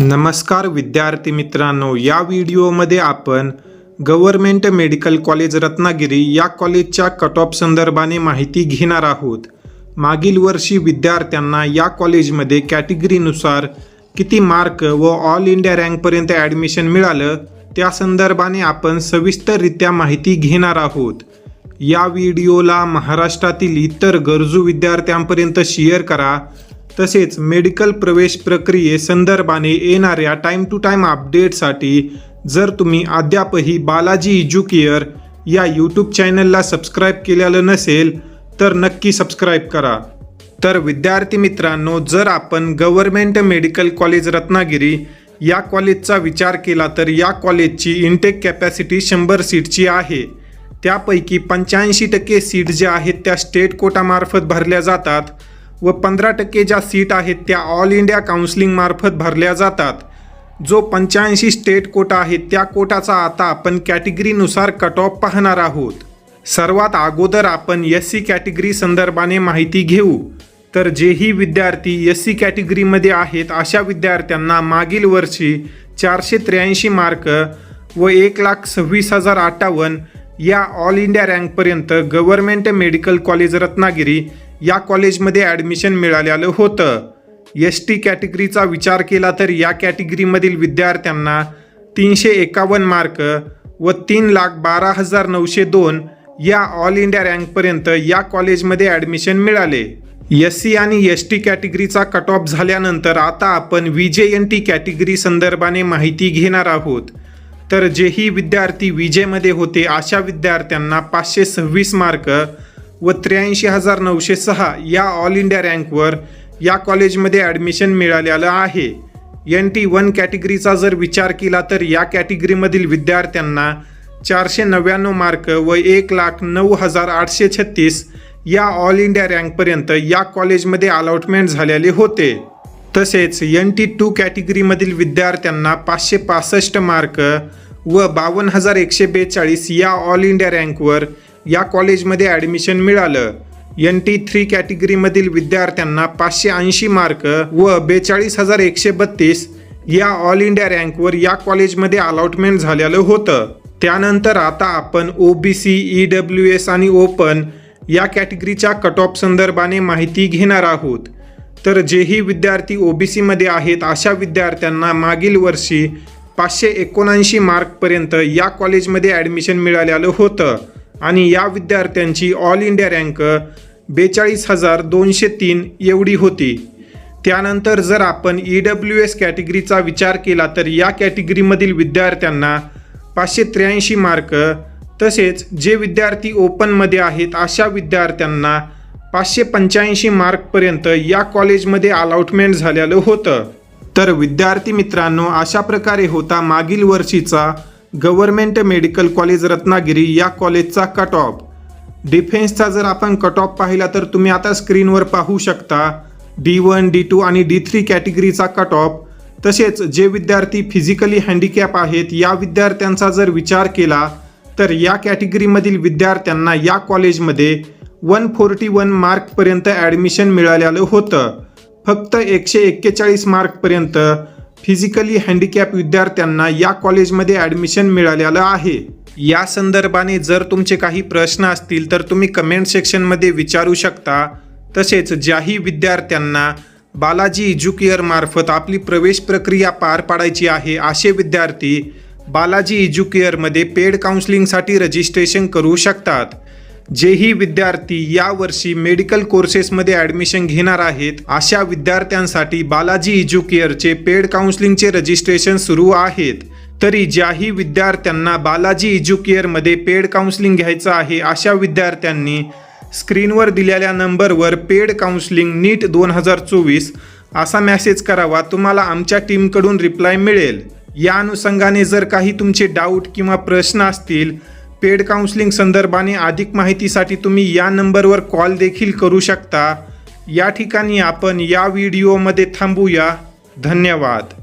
नमस्कार विद्यार्थी मित्रांनो या व्हिडिओमध्ये आपण गव्हर्मेंट मेडिकल कॉलेज रत्नागिरी या कॉलेजच्या कट ऑफ संदर्भाने माहिती घेणार आहोत. मागील वर्षी विद्यार्थ्यांना या कॉलेजमध्ये कॅटेगरीनुसार किती मार्क व ऑल इंडिया रँकपर्यंत ॲडमिशन मिळालं त्या संदर्भाने आपण सविस्तररित्या माहिती घेणार आहोत. या व्हिडिओला महाराष्ट्रातील इतर गरजू विद्यार्थ्यांपर्यंत शेअर करा. तसेच मेडिकल प्रवेश प्रक्रियेसंदर्भाने येणाऱ्या टाईम टू टाईम अपडेटसाठी जर तुम्ही अद्यापही बालाजी इज्युकेअर या यूट्यूब चॅनलला सबस्क्राईब केलेलं नसेल तर नक्की सबस्क्राईब करा. तर विद्यार्थी मित्रांनो जर आपण गव्हर्मेंट मेडिकल कॉलेज रत्नागिरी या कॉलेजचा विचार केला तर या कॉलेजची इनटेक कॅपॅसिटी शंभर सीटची आहे. त्यापैकी पंच्याऐंशी टक्के सीट ज्या आहेत त्या स्टेट कोटामार्फत भरल्या जातात. व पंधरा टक्के ज्या सीट आहेत त्या ऑल इंडिया काउन्सिलिंगमार्फत भरल्या जातात. जो पंच्याऐंशी स्टेट कोटा आहे त्या कोटाचा आता आपण कॅटेगरीनुसार कट ऑफ पाहणार आहोत. सर्वात अगोदर आपण एस सी कॅटेगरी संदर्भाने माहिती घेऊ. तर जेही विद्यार्थी एस सी कॅटेगरीमध्ये आहेत अशा विद्यार्थ्यांना मागील वर्षी चारशे त्र्याऐंशी मार्क व एक लाख सव्वीस हजार अठ्ठावन्न या ऑल इंडिया रँकपर्यंत गव्हर्मेंट मेडिकल कॉलेज रत्नागिरी या कॉलेजमध्ये ॲडमिशन मिळालेलं होतं. एस टी कॅटेगरीचा विचार केला तर या कॅटेगरीमधील विद्यार्थ्यांना तीनशे एकावन्न मार्क व तीन लाख बारा हजार नऊशे दोन या ऑल इंडिया रँकपर्यंत या कॉलेजमध्ये ॲडमिशन मिळाले. एस सी आणि एस टी कॅटेगरीचा कट ऑफ झाल्यानंतर आता आपण V J N T category संदर्भाने माहिती घेणार आहोत. तर जेही विद्यार्थी विजेमध्ये होते अशा विद्यार्थ्यांना पाचशे सव्वीस मार्क व त्र्याऐंशी हजार नऊशे सहा या ऑल इंडिया रँकवर या कॉलेजमध्ये ॲडमिशन मिळालेलं आहे. एन टी वन कॅटेगरीचा जर विचार केला तर या कॅटेगरीमधील विद्यार्थ्यांना चारशे नव्याण्णव मार्क व एक लाख नऊ हजार आठशे छत्तीस या ऑल इंडिया रँकपर्यंत या कॉलेजमध्ये अलॉटमेंट झालेले होते. तसेच एन टी टू कॅटेगरीमधील विद्यार्थ्यांना पाचशे पासष्ट मार्क व बावन्न हजार एकशे बेचाळीस या ऑल इंडिया रँकवर या कॉलेजमध्ये ॲडमिशन मिळालं. एन टी थ्री कॅटेगरीमधील विद्यार्थ्यांना पाचशे ऐंशी मार्क व बेचाळीस हजार एकशे बत्तीस या ऑल इंडिया रँकवर या कॉलेजमध्ये अलॉटमेंट झालेलं होतं. त्यानंतर आता आपण O B C E W S आणि ओपन या कॅटेगरीच्या कट ऑफ संदर्भाने माहिती घेणार आहोत. तर जेही विद्यार्थी ओ बी सीमध्ये आहेत अशा विद्यार्थ्यांना मागील वर्षी पाचशे एकोणऐंशी मार्कपर्यंत या कॉलेजमध्ये ॲडमिशन मिळालेलं होतं. आणि या विद्यार्थ्यांची ऑल इंडिया रँक बेचाळीस हजार दोनशे तीन एवढी होती. त्यानंतर जर आपण ई डब्ल्यू एस कॅटेगरीचा विचार केला तर या कॅटेगरीमधील विद्यार्थ्यांना पाचशे त्र्याऐंशी मार्क तसेच जे विद्यार्थी ओपनमध्ये आहेत अशा विद्यार्थ्यांना पाचशे पंच्याऐंशी मार्कपर्यंत या कॉलेजमध्ये अलॉटमेंट झालेलं होतं. तर विद्यार्थी मित्रांनो अशा प्रकारे होता मागील वर्षीचा गव्हर्मेंट मेडिकल कॉलेज रत्नागिरी या कॉलेजचा कट ऑफ डिफेन्सचा जर आपण कट ऑफ पाहिला तर तुम्ही आता स्क्रीनवर पाहू शकता. डी वन डी टू आणि डी थ्री कॅटेगरीचा कट ऑफ तसेच जे विद्यार्थी फिजिकली हँडिकॅप आहेत या विद्यार्थ्यांचा जर विचार केला तर या कॅटेगरीमधील विद्यार्थ्यांना या कॉलेजमध्ये वन फोर्टी वन मार्कपर्यंत ॲडमिशन मिळालेलं होतं. फक्त एकशे एक्केचाळीस मार्कपर्यंत फिजिकली हँडिकॅप विद्यार्थ्यांना या कॉलेजमध्ये ॲडमिशन मिळालेलं आहे. या संदर्भाने जर तुमचे काही प्रश्न असतील तर तुम्ही कमेंट सेक्शनमध्ये विचारू शकता. तसेच ज्याही विद्यार्थ्यांना बालाजी इज्युकेअरमार्फत आपली प्रवेश प्रक्रिया पार पाडायची आहे असे विद्यार्थी बालाजी इज्युकेअरमध्ये पेड काउन्सिलिंगसाठी रजिस्ट्रेशन करू शकतात. जेही विद्यार्थी यावर्षी मेडिकल कोर्सेसमध्ये ॲडमिशन घेणार आहेत अशा विद्यार्थ्यांसाठी बालाजी इज्युकेअरचे पेड काउन्सिलिंगचे रजिस्ट्रेशन सुरू आहेत. तरी ज्याही विद्यार्थ्यांना बालाजी इज्युकेअरमध्ये पेड काउन्सिलिंग घ्यायचं आहे अशा विद्यार्थ्यांनी स्क्रीनवर दिलेल्या नंबरवर पेड काउन्सिलिंग नीट दोन हजार चोवीस असा मेसेज करावा तुम्हाला आमच्या टीमकडून रिप्लाय मिळेल. या अनुषंगाने जर काही तुमचे डाऊट किंवा प्रश्न असतील पेड काउन्सिलिंग संदर्भाने अधिक माहितीसाठी तुम्ही या नंबरवर कॉल देखील करू शकता. या ठिकाणी आपण या व्हिडिओमध्ये थांबूया. धन्यवाद.